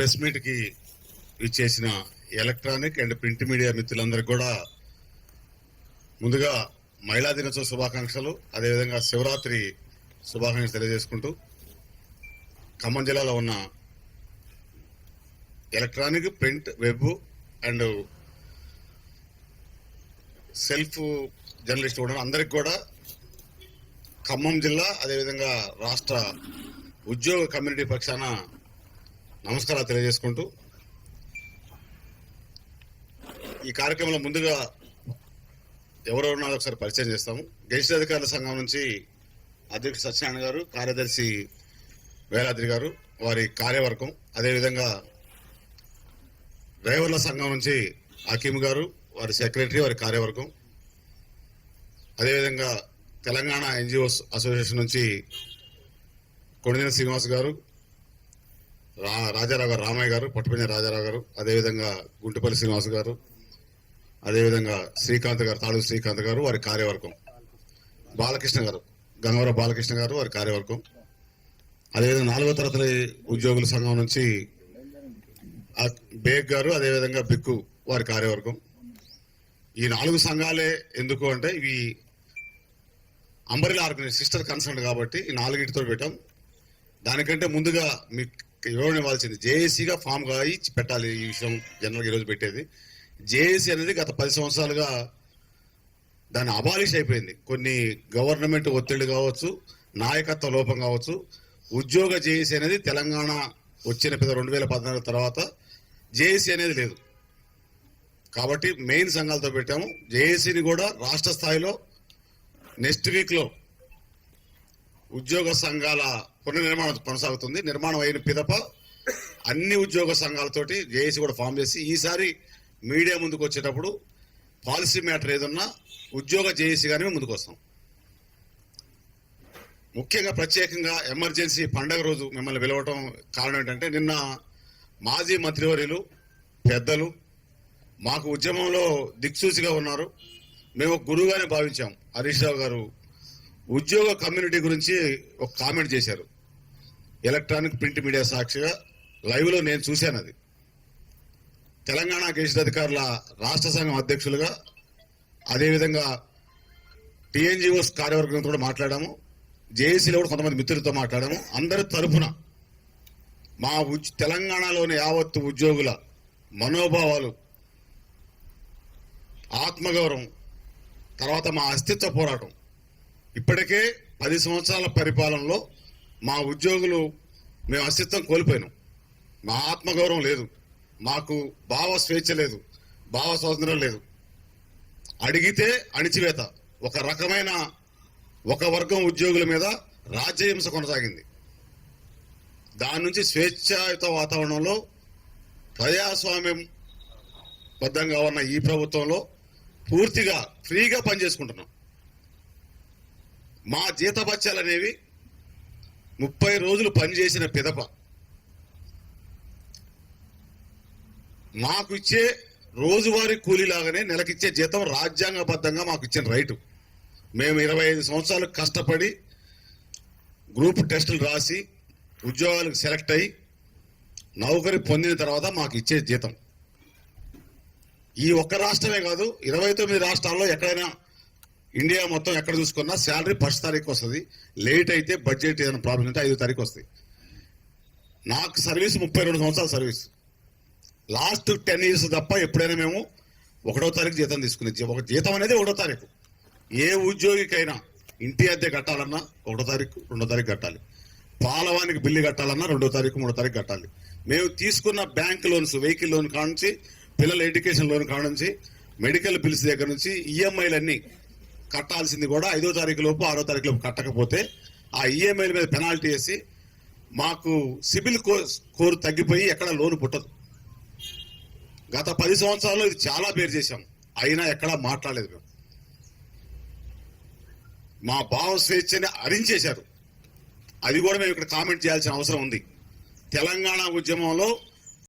Press మీట్కి ఇచ్చేసిన electronic and print media మిత్రులందరికీ కూడా ముందుగా మహిళా దినోత్సవ శుభాకాంక్షలు అదేవిధంగా శివరాత్రి శుభాకాంక్షలు తెలియజేసుకుంటూ ఖమ్మం జిల్లాలో ఉన్న electronic print web and self journalist కూడా అందరికి కూడా ఖమ్మం జిల్లా అదేవిధంగా రాష్ట్ర ఉద్యోగ కమ్యూనిటీ పక్షాన నమస్కారాలు తెలియజేసుకుంటూ ఈ కార్యక్రమంలో ముందుగా ఎవరెవరు ఉన్నారో ఒకసారి పరిచయం చేస్తాము. గెజిట్ అధికారుల సంఘం నుంచి అధ్యక్షుడు సత్యనారాయణ గారు కార్యదర్శి వేలాద్రి గారు వారి కార్యవర్గం అదేవిధంగా డ్రైవర్ల సంఘం నుంచి హకీమ్ గారు వారి సెక్రటరీ వారి కార్యవర్గం అదేవిధంగా తెలంగాణ ఎన్జిఓస్ అసోసియేషన్ నుంచి కొడినేని శ్రీనివాస్ గారు రా రాజారావు గారు రామయ్య గారు పట్టుపల్లి రాజారావు గారు అదేవిధంగా గుంటుపల్లి శ్రీనివాస్ గారు అదేవిధంగా శ్రీకాంత్ గారు తాడు శ్రీకాంత్ గారు వారి కార్యవర్గం. బాలకృష్ణ గారు గంగవరం బాలకృష్ణ గారు వారి కార్యవర్గం. అదేవిధంగా నాలుగో తరగతి ఉద్యోగుల సంఘం నుంచి బేగ్ గారు అదేవిధంగా బిక్కు వారి కార్యవర్గం. ఈ నాలుగు సంఘాలే ఎందుకు అంటే ఇవి అంబరిలా ఆర్గనైజ్ సిస్టర్ కన్సర్న్ కాబట్టి ఈ నాలుగింటితో పెట్టాం. దానికంటే ముందుగా మీ వివరణ ఇవ్వాల్సింది. జేఏసీగా ఫామ్గా ఇచ్చి పెట్టాలి ఈ విషయం జనరల్గా ఈరోజు పెట్టేది. జేఏసీ అనేది గత పది సంవత్సరాలుగా దాని అబాలిష్ అయిపోయింది. కొన్ని గవర్నమెంట్ ఒత్తిడి కావచ్చు నాయకత్వ లోపం కావచ్చు ఉద్యోగ జేఏసీ అనేది తెలంగాణ వచ్చిన పెద్ద రెండు వేల పద్నాలుగు తర్వాత జేఏసీ అనేది లేదు. కాబట్టి మెయిన్ సంఘాలతో పెట్టాము. జేఏసీని కూడా రాష్ట్ర స్థాయిలో నెక్స్ట్ వీక్లో ఉద్యోగ సంఘాల పునర్నిర్మాణం కొనసాగుతుంది. నిర్మాణం అయిన పిదప అన్ని ఉద్యోగ సంఘాలతోటి జేఏసీ కూడా ఫామ్ చేసి ఈసారి మీడియా ముందుకు వచ్చేటప్పుడు పాలసీ మ్యాటర్ ఏదన్నా ఉద్యోగ జేఏసీగానే ముందుకు వస్తాం. ముఖ్యంగా ప్రత్యేకంగా ఎమర్జెన్సీ పండగ రోజు మిమ్మల్ని పిలవటం కారణం ఏంటంటే నిన్న మాజీ మంత్రివర్యులు పెద్దలు మాకు ఉద్యమంలో దిక్సూచిగా ఉన్నారు. మేము గురువుగానే భావించాం. హరీష్ రావు గారు ఉద్యోగ కమ్యూనిటీ గురించి ఒక కామెంట్ చేశారు. ఎలక్ట్రానిక్ ప్రింట్ మీడియా సాక్షిగా లైవ్లో నేను చూశాను అది. తెలంగాణ గెజిట్ అధికారుల రాష్ట్ర సంఘం అధ్యక్షులుగా అదేవిధంగా టీఎన్జిఓస్ కార్యవర్గంతో కూడా మాట్లాడాము. జేఏసీలో కూడా కొంతమంది మిత్రులతో మాట్లాడాము. అందరి తరఫున మా ఉజ్- తెలంగాణలోని యావత్తు ఉద్యోగుల మనోభావాలు ఆత్మగౌరవం తర్వాత మా అస్తిత్వ పోరాటం ఇప్పటికే పది సంవత్సరాల పరిపాలనలో మా ఉద్యోగులు మేము అస్తిత్వం కోల్పోయినాం. మా ఆత్మగౌరవం లేదు. మాకు భావ స్వేచ్ఛ లేదు. భావ స్వాతంత్రం లేదు. అడిగితే అణిచివేత. ఒక రకమైన ఒక వర్గం ఉద్యోగుల మీద రాజ్యహింస కొనసాగింది. దాని నుంచి స్వేచ్ఛాయుత వాతావరణంలో ప్రజాస్వామ్యం బద్ధంగా ఉన్న ఈ ప్రభుత్వంలో పూర్తిగా ఫ్రీగా పనిచేసుకుంటున్నాం. మా జీతభత్యాలు అనేవి ముప్పై రోజులు పనిచేసిన పిదప. మాకు ఇచ్చే రోజువారీ కూలీలాగానే నెలకిచ్చే జీతం రాజ్యాంగబద్ధంగా మాకు ఇచ్చిన రైటు. మేము ఇరవై ఐదు సంవత్సరాలు కష్టపడి గ్రూప్ టెస్టులు రాసి ఉద్యోగాలకు సెలెక్ట్ అయ్యి నౌకరి పొందిన తర్వాత మాకు ఇచ్చే జీతం. ఈ ఒక్క రాష్ట్రమే కాదు ఇరవై తొమ్మిది రాష్ట్రాల్లో ఎక్కడైనా ఇండియా మొత్తం ఎక్కడ చూసుకున్నా శాలరీ ఫస్ట్ తారీఖు వస్తుంది. లేట్ అయితే బడ్జెట్ ఏదైనా ప్రాబ్లం ఉంటే ఐదో తారీఖు వస్తాయి నాకు సర్వీస్ ముప్పై రెండు సంవత్సరాల సర్వీస్. లాస్ట్ టెన్ ఇయర్స్ తప్ప ఎప్పుడైనా మేము ఒకటో తారీఖు జీతం తీసుకునే ఒక జీతం అనేది ఒకటో తారీఖు. ఏ ఉద్యోగికైనా ఇంటి అద్దె కట్టాలన్నా ఒకటో తారీఖు రెండో తారీఖు కట్టాలి. పాలవానికి బిల్లు కట్టాలన్నా రెండో తారీఖు మూడో తారీఖు కట్టాలి. మేము తీసుకున్న బ్యాంక్ లోన్స్ వెహికల్ లోన్ కాడ నుంచి పిల్లల ఎడ్యుకేషన్ లోన్ కాడ నుంచి మెడికల్ బిల్స్ దగ్గర నుంచి ఈఎంఐలన్నీ కట్టాల్సింది కూడా ఐదో తారీఖు లోపు ఆరో తారీఖు లోపు కట్టకపోతే ఆ ఈఎంఐల మీద పెనాల్టీ వేసి మాకు సిబిల్ కోర్ తగ్గిపోయి ఎక్కడ లోన్ పుట్టదు. గత పది సంవత్సరాల్లో ఇది చాలా పేరు చేశాం. అయినా ఎక్కడా మాట్లాడలేదు మేము. మా భావ స్వేచ్ఛని అరించేశారు. అది కూడా మేము ఇక్కడ కామెంట్ చేయాల్సిన అవసరం ఉంది. తెలంగాణ ఉద్యమంలో